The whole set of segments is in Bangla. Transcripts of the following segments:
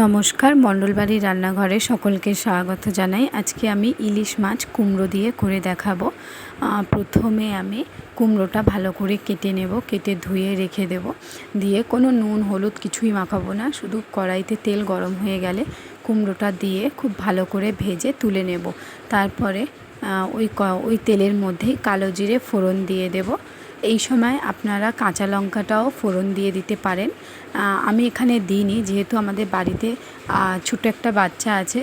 নমস্কার মণ্ডলবাড়ির রান্নাঘরে সকলকে স্বাগত জানাই। আজকে আমি ইলিশ মাছ কুমড়ো দিয়ে করে দেখাবো। প্রথমে আমি কুমড়োটা ভালো করে কেটে নেব, কেটে ধুয়ে রেখে দেব। দিয়ে কোনো নুন, হলুদ কিছুই মাখাবো না, শুধু কড়াইতে তেল গরম হয়ে গেলে কুমড়োটা দিয়ে খুব ভালো করে ভেজে তুলে নেব। তারপরে ওই ওই তেলের মধ্যেই কালো জিরে ফোড়ন দিয়ে দেব। এই সময় আপনারা কাঁচা লঙ্কাটাও ফোড়ন দিয়ে দিতে পারেন। আমি এখানে দিইনি, যেহেতু আমাদের বাড়িতে ছোটো একটা বাচ্চা আছে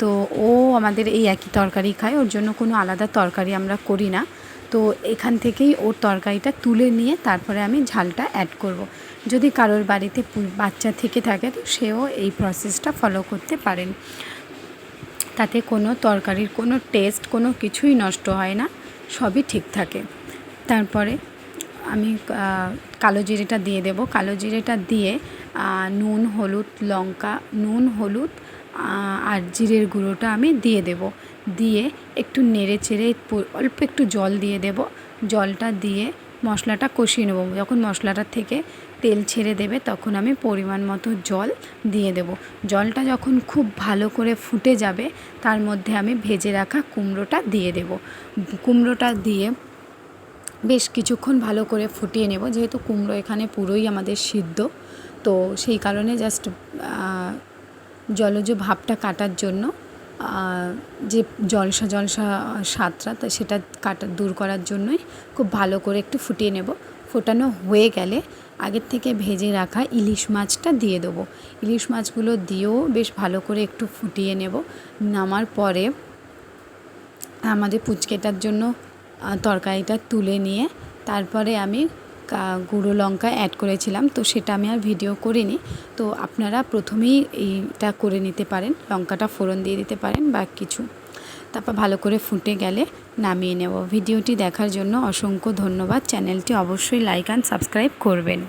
তো ও আমাদের এই একই তরকারি খায়, ওর জন্য কোনো আলাদা তরকারি আমরা করি না। তো এখান থেকেই ওর তরকারিটা তুলে নিয়ে তারপরে আমি ঝালটা অ্যাড করব। যদি কারোর বাড়িতে বাচ্চা থেকে থাকে, তো সেও এই প্রসেসটা ফলো করতে পারেন। তাতে কোনো তরকারির কোনো টেস্ট কোনো কিছুই নষ্ট হয় না, সবই ঠিক থাকে। তারপরে আমি কালো জিরেটা দিয়ে দেব। কালো জিরেটা দিয়ে নুন, হলুদ, লঙ্কা, নুন, হলুদ আর জিরের গুঁড়োটা আমি দিয়ে দেব। দিয়ে একটু নেড়ে চেড়ে অল্প একটু জল দিয়ে দেব। জলটা দিয়ে মশলাটা কষিয়ে নেব। যখন মশলাটা থেকে তেল ছেড়ে দেবে, তখন আমি পরিমাণ মতো জল দিয়ে দেব। জলটা যখন খুব ভালো করে ফুটে যাবে, তার মধ্যে আমি ভেজে রাখা কুমড়োটা দিয়ে দেব। কুমড়োটা দিয়ে বেশ কিছুক্ষণ ভালো করে ফুটিয়ে নেব, যেহেতু কুমড়ো এখানে পুরোই আমাদের সিদ্ধ। তো সেই কারণে জাস্ট জলজ ভাবটা কাটার জন্য যে জলসা জলসা স্বাদটা, তা সেটা কাটা, দূর করার জন্যই খুব ভালো করে একটু ফুটিয়ে নেব। ফোটানো হয়ে গেলে আগের থেকে ভেজে রাখা ইলিশ মাছটা দিয়ে দেবো। ইলিশ মাছগুলো দিয়েও বেশ ভালো করে একটু ফুটিয়ে নেব। নামার পরে আমাদের পুচকেটার জন্য তরকারিটা তুলে নিয়ে তারপরে আমি গুঁড়ো লঙ্কা অ্যাড করেছিলাম। তো সেটা আমি আর ভিডিও করিনি। তো আপনারা প্রথমেই এইটা করে নিতে পারেন। লঙ্কাটা ফোড়ন দিয়ে দিতে পারেন বা কিছু। তারপর ভালো করে ফুটে গেলে নামিয়ে নেব। ভিডিওটি দেখার জন্য অসংখ্য ধন্যবাদ। চ্যানেলটি অবশ্যই লাইক অ্যান্ড সাবস্ক্রাইব করবেন।